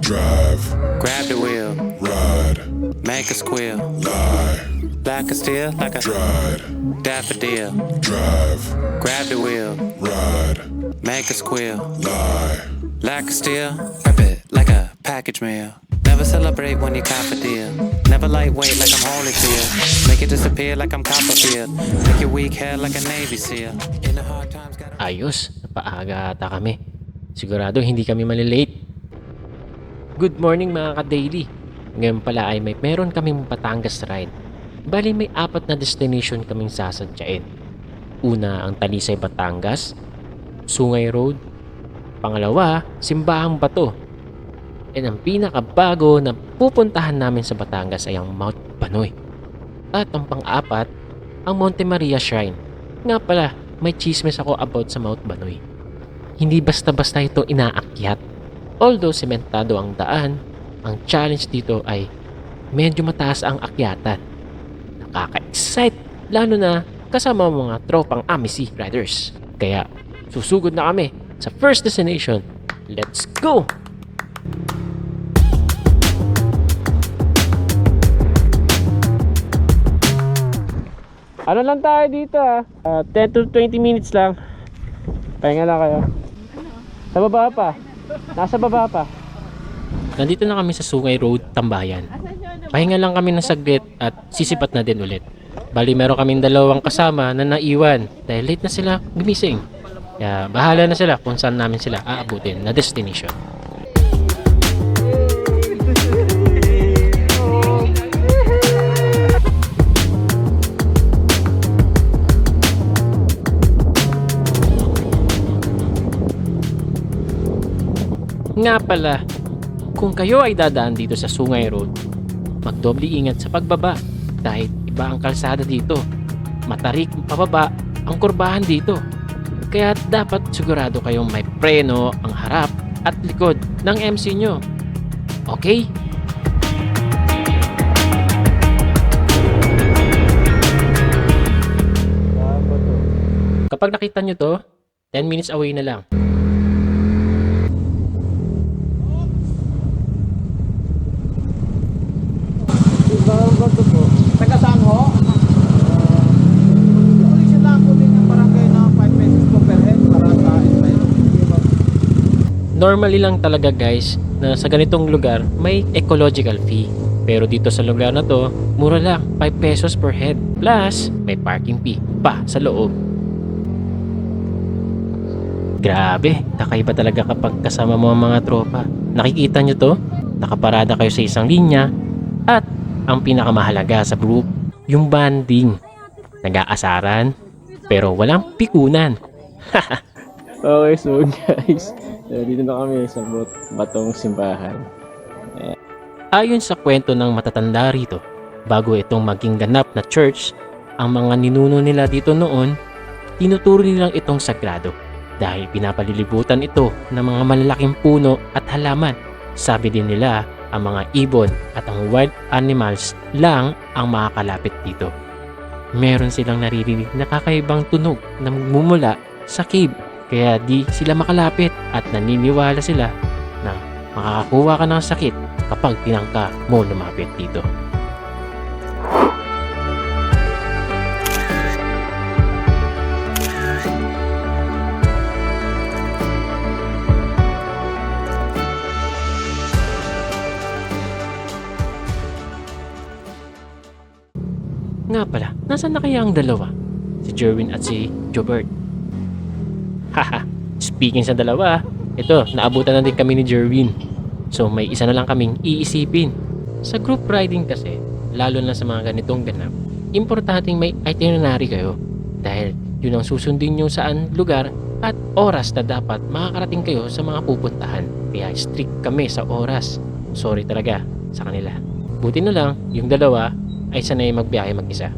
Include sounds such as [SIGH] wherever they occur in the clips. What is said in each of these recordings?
Drive, Grab the wheel, ride, make a squeal. lie, Black and steel like a ride, daffodil. drive, Grab the wheel, ride, make a squeal. lie, Like a steel, rip it like a package meal. Never celebrate when you cop a deal. Never lightweight like I'm Holyfield. Make it disappear like I'm Copperfield. Make your weak hair like a Navy SEAL. In the hard times, gotta. Ayos, napaaga ata kami. Sigurado hindi kami malilate. Good morning mga ka-daily. Ngayon pala ay may meron kaming Batangas ride. Bali may apat na destination kaming sasadyain. Una ang Talisay, Batangas. Sungay Road. Pangalawa, Simbahang Bato. And ang pinakabago na pupuntahan namin sa Batangas ay ang Mount Banoy. At ang pang-apat, ang Monte Maria Shrine. Nga pala, may chismes ako about sa Mount Banoy. Hindi basta-basta ito inaakyat. Although sementado ang daan, ang challenge dito ay medyo mataas ang akyatan. Nakaka-excite, lalo na kasama mga tropang Amisi Riders. Kaya susugod na kami sa first destination. Let's go! Ano lang tayo dito ah? Ah, 10 to 20 minutes lang. Pahinga lang kayo. Sa baba pa. Nasa baba pa. Nandito na kami sa Sungay Road, Tambayan. Pahinga lang kami ng saglit at sisipat na din ulit. Bali meron kaming dalawang kasama na naiwan dahil late na sila gumising. Kaya bahala na sila kung saan namin sila aabutin na destination. Nga pala, kung kayo ay dadaan dito sa Sungay Road, magdoble ingat sa pagbaba dahil iba ang kalsada dito. Matarik pababa ang kurbahan dito. Kaya dapat sigurado kayong may preno ang harap at likod ng MC nyo. Okay? Kapag nakita nyo to, 10 minutes away na lang. Normally lang talaga guys na sa ganitong lugar may ecological fee. Pero dito sa lugar na to, mura lang, 5 pesos per head. Plus, may parking fee pa sa loob. Grabe, kakaiba talaga kapag kasama mo ang mga tropa. Nakikita nyo to? Nakaparada kayo sa isang linya at ang pinakamahalaga sa group, yung banding. Nag-aasaran, pero walang pikunan. [LAUGHS] okay, so guys, eh, dito na kami sa bot batong simbahan. Eh, Ayon sa kwento ng matatanda rito, bago itong maging ganap na church, ang mga ninuno nila dito noon, tinuturo nilang itong sagrado dahil pinapalilibutan ito ng mga malalaking puno at halaman. Sabi din nila, ang mga ibon at ang wild animals lang ang makakalapit dito. Meron silang naririnig na kakaibang tunog na mumula sa cave kaya di sila makalapit at naniniwala sila na makakakuha ka ng sakit kapag tinangka mo lumapit dito. Nga pala, nasaan na kaya ang dalawa? Si Jerwin at si Jobert. Speaking sa dalawa, ito, naabutan na din kami ni Jerwin. So may isa na lang kaming iisipin. Sa group riding kasi, lalo na sa mga ganitong ganap, importanteng may itinerary kayo. Dahil yun ang susundin nyo saan lugar at oras na dapat makakarating kayo sa mga pupuntahan. Kaya strict kami sa oras. Sorry talaga sa kanila. Buti na lang, yung dalawa ay sanay magbiyahe mag-isa.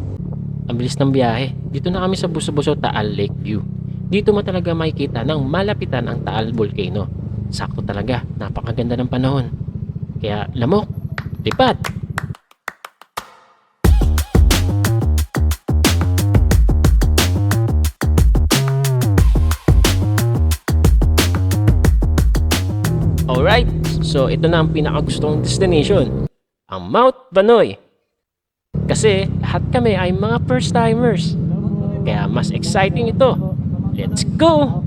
Ang bilis ng biyahe. Dito na kami sa Buso-Buso Taal Lake View. Dito mo talaga makikita ng malapitan ang Taal Volcano. Sakto talaga, napakaganda ng panahon. Kaya lamok, lipat! Alright, so ito na ang pinakagustong destination, ang Mount Banoy. Kasi lahat kami ay mga first timers. Kaya mas exciting ito. Let's go!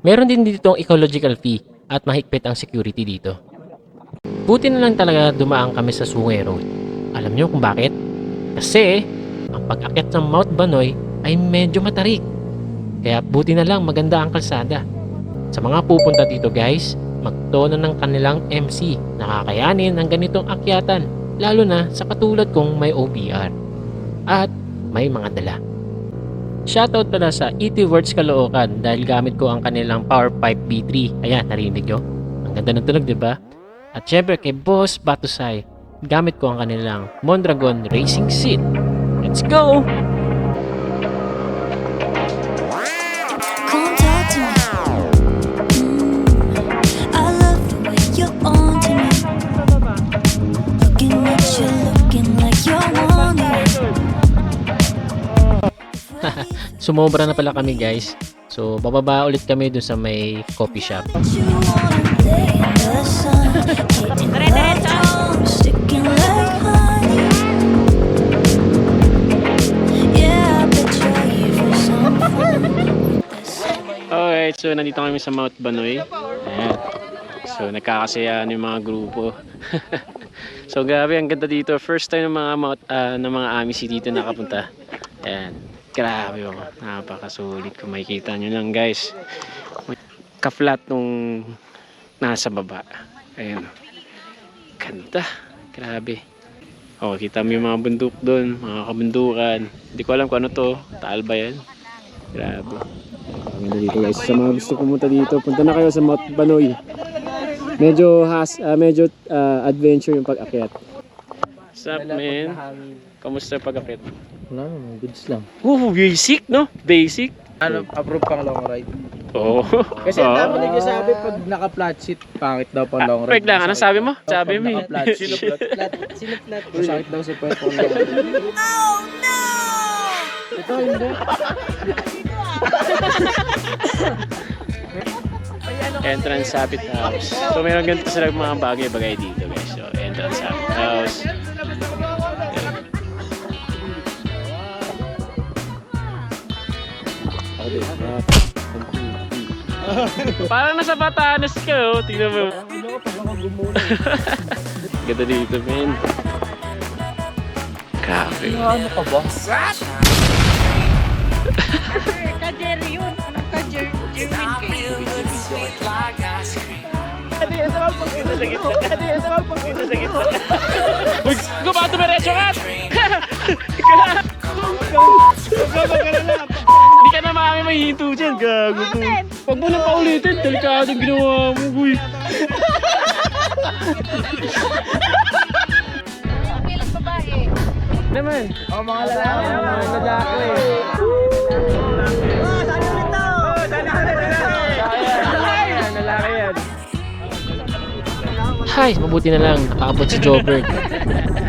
Meron din dito ang ecological fee at mahigpit ang security dito. Buti na lang talaga dumaan kami sa Sungay Road. Alam nyo kung bakit? Kasi ang pag-akyat ng Mount Banoy ay medyo matarik. Kaya buti na lang maganda ang kalsada. Sa mga pupunta dito guys, magtono ng kanilang MC na kakayanin ang ganitong akyatan lalo na sa katulad kong may OBR at may mga dala. Shoutout pala sa ET Words Caloocan dahil gamit ko ang kanilang Power Pipe B3. Ayan, narinig nyo? Ang ganda ng tunog, di ba? At syempre kay Boss Batusay, gamit ko ang kanilang Mondragon Racing Seat. Let's go! Sumobra na pala kami guys. So, bababa ulit kami dun sa may coffee shop. Alright, so nandito kami sa Mount Banoy. Ayan. So nagkakasayaan yung mga grupo. [LAUGHS] so grabe, ang ganda dito. First time ng mga Mount, ah, ng mga Amisi dito nakapunta. Ayan. Grabe oh. Napakasulit kung makikita nyo lang guys. Ka-flat nung nasa baba. Ayan. Ganda. Grabe. Oh, kita mo yung mga bundok doon, mga kabundukan. Hindi ko alam kung ano to. Taal ba yan? Grabe. Maganda dito guys. Sa mga gusto pumunta dito, punta na kayo sa Mount Banoy. Medyo has, ah, medyo ah, adventure yung pag-akyat. What's up, man? Kamusta pag-akyat? Wala naman, goods lang. Oh, basic, no? Basic. Ano, approve pang long ride. Oo. Kasi ang dami nagsasabi pag naka-flat sheet, pangit daw pang long ride. Wait lang, ano sabi mo? Sabi mo eh. Naka-flat sheet. Sino flat? Masakit daw sa puwet pang long ride. Oh no! Ito hindi. Entrance Sapit House. So, meron ganito sila mga bagay-bagay dito, guys. So, entrance Sapit House. [LAUGHS] Parang nasa Batanes ka, oh. Tingnan mo. [LAUGHS] Ganda dito, men. Grabe. Ano ka ba? [LAUGHS] Kajer yun. Anong kajer? Jerwin kayo. Uy, gumato ba resyo ka? Hindi ka na mami mahihinto dyan, gago to. Huwag mo nang paulitin, delikadong ginawa mo, uy. Ilang babae. Naman. Oh, mga lalaki. Mga lalaki. Hay, mabuti na lang, nakaabot si Jobert. [LAUGHS]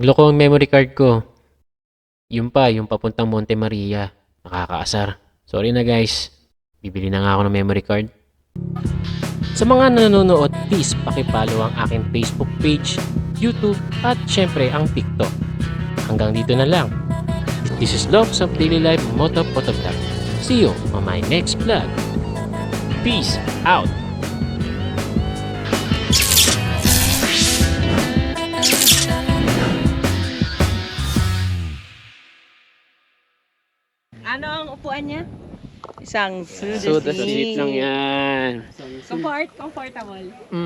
Nagloko ang memory card ko. Yung pa, yung papuntang Monte Maria. Nakakaasar. Sorry na guys. Bibili na nga ako ng memory card. Sa mga nanonood, please pakipollow ang aking Facebook page, YouTube, at syempre ang TikTok. Hanggang dito na lang. This is Loves of Daily Life Moto Photograph. See you on my next vlog. Peace out! Upuan niya? Isang Suda seat lang yan. Comfort, comfortable. [LAUGHS]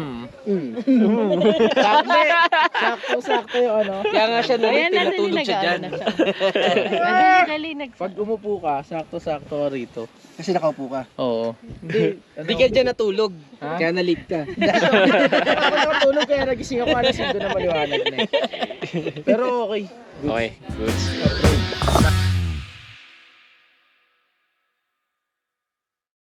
Sakto, sakto yung ano. Kaya nga siya Ayan, nalito, nadali natulog siya dyan. nag-ano na siya. [LAUGHS] Nadali, dali, nag Pag umupo ka, sakto-sakto ka rito. Kasi nakaupo ka. Oo. Hindi. Ano, [LAUGHS] Hindi ka dyan natulog. Ha? Kaya nalate ka. ako nakatulog kaya nagising ako alas 5 na maliwanag na eh. Pero okay. Okay, good.